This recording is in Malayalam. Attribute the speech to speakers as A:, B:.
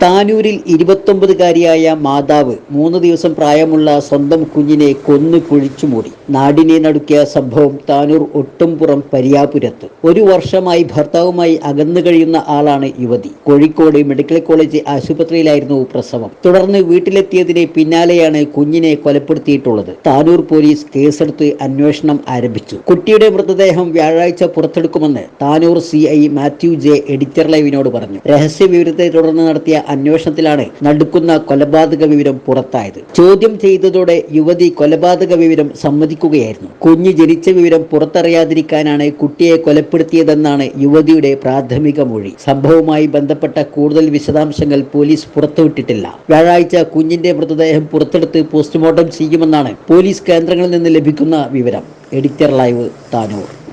A: താനൂരിൽ ഇരുപത്തൊമ്പതുകാരിയായ മാതാവ് മൂന്ന് ദിവസം പ്രായമുള്ള സ്വന്തം കുഞ്ഞിനെ കൊന്നു കുഴിച്ചു മൂടി. നാടിനെ നടുക്കിയ സംഭവം താനൂർ ഒട്ടുംപുറം പരിയാപുരത്ത്. ഒരു വർഷമായി ഭർത്താവുമായി അകന്നു കഴിയുന്ന ആളാണ് യുവതി. കോഴിക്കോട് മെഡിക്കൽ കോളേജ് ആശുപത്രിയിലായിരുന്നു പ്രസവം. തുടർന്ന് വീട്ടിലെത്തിയതിനെ പിന്നാലെയാണ് കുഞ്ഞിനെ കൊലപ്പെടുത്തിയിട്ടുള്ളത്. താനൂർ പോലീസ് കേസെടുത്ത് അന്വേഷണം ആരംഭിച്ചു. കുട്ടിയുടെ മൃതദേഹം വ്യാഴാഴ്ച പുറത്തെടുക്കുമെന്ന് Tanur C Mathew J editor ലൈവിനോട് പറഞ്ഞു. രഹസ്യ വിവരത്തെ തുടർന്ന് നടത്തിയ അന്വേഷണത്തിലാണ് നടുക്കുന്ന കൊലപാതക വിവരം പുറത്തായത്. ചോദ്യം ചെയ്തതോടെ യുവതി കൊലപാതക വിവരം സമ്മതിക്കുകയായിരുന്നു. കുഞ്ഞ് ജനിച്ച വിവരം പുറത്തറിയാതിരിക്കാനാണ് കുട്ടിയെ കൊലപ്പെടുത്തിയതെന്നാണ് യുവതിയുടെ പ്രാഥമിക മൊഴി. സംഭവവുമായി ബന്ധപ്പെട്ട കൂടുതൽ വിശദാംശങ്ങൾ പോലീസ് പുറത്തുവിട്ടിട്ടില്ല. വ്യാഴാഴ്ച കുഞ്ഞിന്റെ മൃതദേഹം പുറത്തെടുത്ത് പോസ്റ്റ്മോർട്ടം ചെയ്യുമെന്നാണ് പോലീസ് കേന്ദ്രങ്ങളിൽ നിന്ന് ലഭിക്കുന്ന വിവരം. Editor live Tanur.